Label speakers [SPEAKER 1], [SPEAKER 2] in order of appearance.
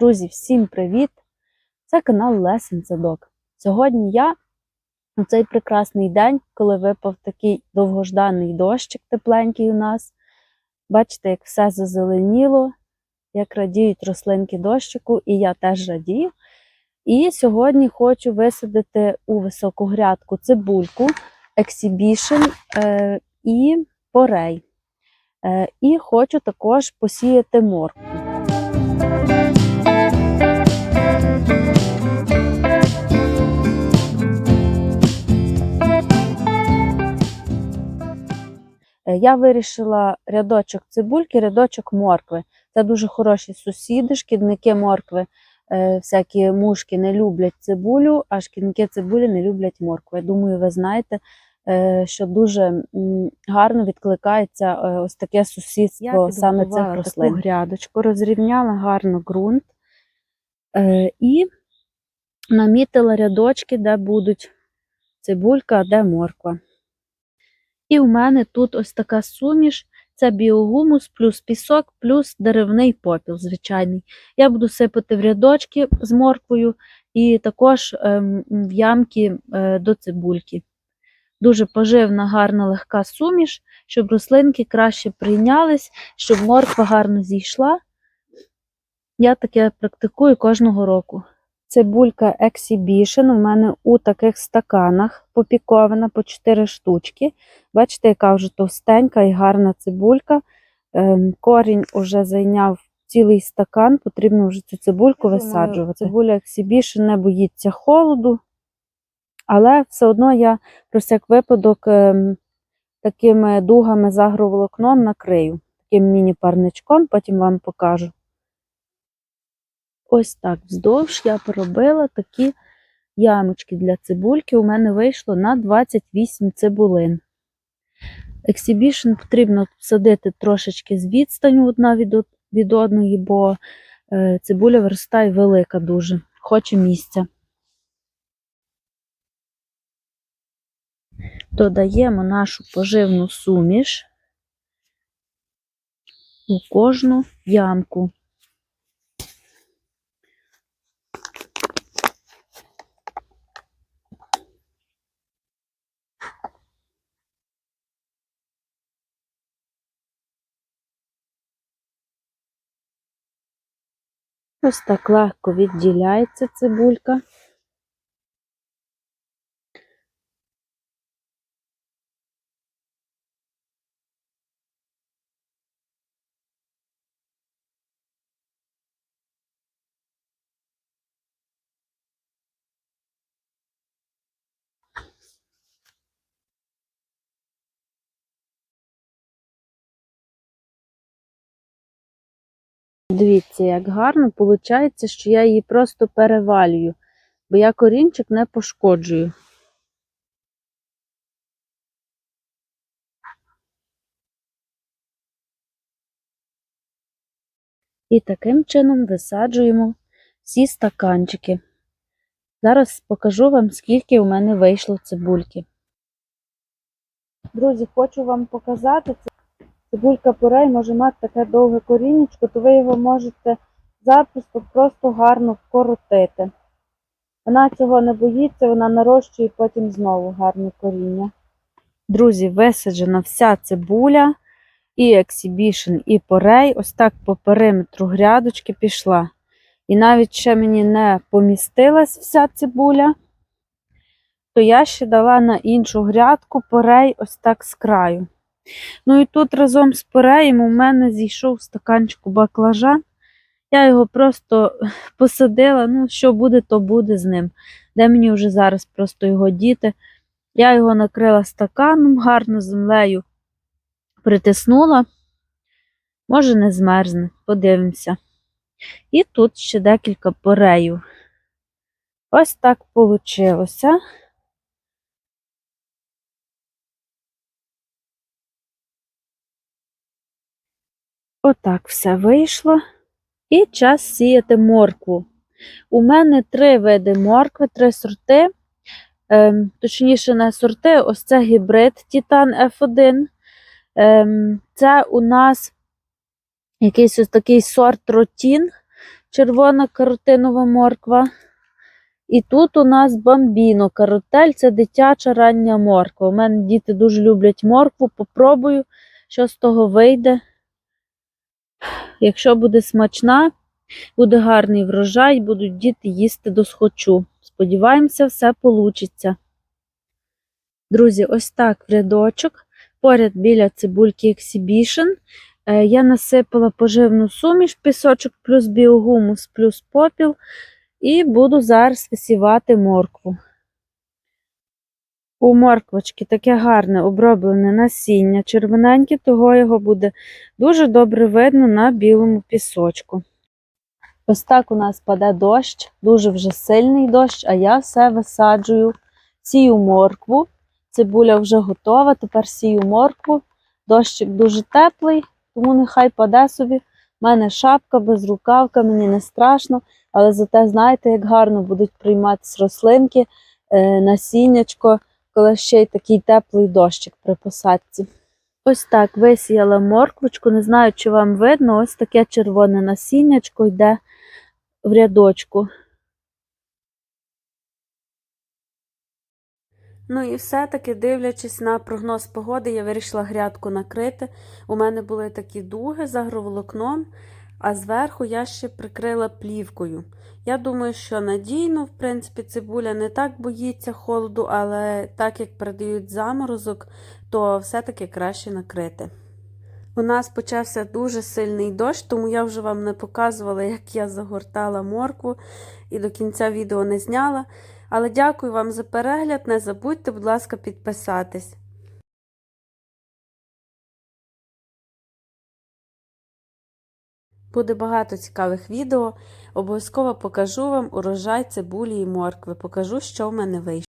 [SPEAKER 1] Друзі, всім привіт! Це канал Лесен Садок. Сьогодні я у цей прекрасний день, коли випав такий довгожданий дощик тепленький у нас. Бачите, як все зазеленіло, як радіють рослинки дощику, і я теж радію. І сьогодні хочу висадити у високу грядку цибульку, ексібішн е, і порей. Е, і хочу також посіяти моркву. Я вирішила рядочок цибульки, рядочок моркви. Це дуже хороші сусіди, шкідники моркви, е, всякі мушки не люблять цибулю, а шкідники цибулі не люблять моркву. Я думаю, ви знаєте, е, що дуже гарно відкликається е, ось таке сусідство саме цих рослин. Таку грядочку, розрівняла гарно ґрунт е, і намітила рядочки, де будуть цибулька, а де морква. І у мене тут ось така суміш. Це біогумус плюс пісок, плюс деревний попіл звичайний. Я буду сипати в рядочки з морквою і також ем, в ямки е, до цибульки. Дуже поживна, гарна, легка суміш, щоб рослинки краще прийнялись, щоб морква гарно зійшла. Я таке практикую кожного року. Цибулька Exhibition у мене у таких стаканах попікована по 4 штучки. Бачите, яка вже товстенька і гарна цибулька. Ем, Корінь уже зайняв цілий стакан, потрібно вже цю цибульку висаджувати. Цибуля Exhibition не боїться холоду, але все одно я про всяк випадок ем, такими дугами з агроволокном накрию, таким міні-парничком, потім вам покажу. Ось так вздовж я поробила такі ямочки для цибульки. У мене вийшло на 28 цибулин. Ексібішн потрібно садити трошечки з відстаню одна від, від одної, бо е, цибуля виростає велика дуже, хоче місця. Додаємо нашу поживну суміш у кожну ямку. Ось відділяється цибулька. Дивіться, як гарно виходить, що я її просто перевалюю, бо я корінчик не пошкоджую. І таким чином висаджуємо всі стаканчики. Зараз покажу вам, скільки у мене вийшло цибульки. Друзі, хочу вам показати. Цибулька порей може мати таке довге корінечко, то ви його можете запросто просто гарно вкоротити. Вона цього не боїться, вона нарощує потім знову гарне коріння. Друзі, висаджена вся цибуля, і ексібішн, і порей. Ось так по периметру грядочки пішла. І навіть ще мені не помістилась вся цибуля, то я ще дала на іншу грядку порей ось так з краю. Ну і тут разом з пореєм у мене зійшов в стаканчику баклажан. Я його просто посадила, ну, що буде, то буде з ним. Де мені вже зараз просто його діти. Я його накрила стаканом, гарно землею притиснула. Може, не змерзне, подивимося. І тут ще декілька пореїв. Ось так вийшло. Отак все вийшло. І час сіяти моркву. У мене три види моркви, три сорти. Ем, точніше, не сорти, ось це гібрид Титан F1. Ем, це у нас якийсь ось такий сорт ротін. червона каротинова морква. І тут у нас бамбіно. Каротель це дитяча рання морква. У мене діти дуже люблять моркву. Попробую, що з того вийде. Якщо буде смачна, буде гарний врожай, будуть діти їсти до схочу. Сподіваємося, все вийде. Друзі, ось так в рядочок. Поряд біля цибульки Exhibition. Е, Я насипала поживну суміш, пісочок плюс біогумус, плюс попіл. І буду зараз висівати моркву. У морквочки таке гарне оброблене насіння, червоненьке, того його буде дуже добре видно на білому пісочку. Ось так у нас паде дощ, дуже вже сильний дощ, а я все висаджую, сію моркву. Цибуля вже готова, тепер сію моркву. Дощик дуже теплий, тому нехай паде собі. У мене шапка без рукавка, мені не страшно, але зате знаєте, як гарно будуть прийматися рослинки, е, насіннячко, коли ще й такий теплий дощик при посадці. Ось так висіяла морквочку, не знаю, чи вам видно, ось таке червоне насіннячко йде в рядочку. Ну і все-таки, дивлячись на прогноз погоди, я вирішила грядку накрити. У мене були такі дуги з агроволокном, а зверху я ще прикрила плівкою. Я думаю, що надійно, в принципі, цибуля не так боїться холоду, але так як передають заморозок, то все-таки краще накрити. У нас почався дуже сильний дощ, тому я вже вам не показувала, як я загортала моркву і до кінця відео не зняла. Але дякую вам за перегляд. Не забудьте, будь ласка, підписатись. Буде багато цікавих відео. Обов'язково покажу вам урожай цибулі і моркви. Покажу, що в мене вийшло.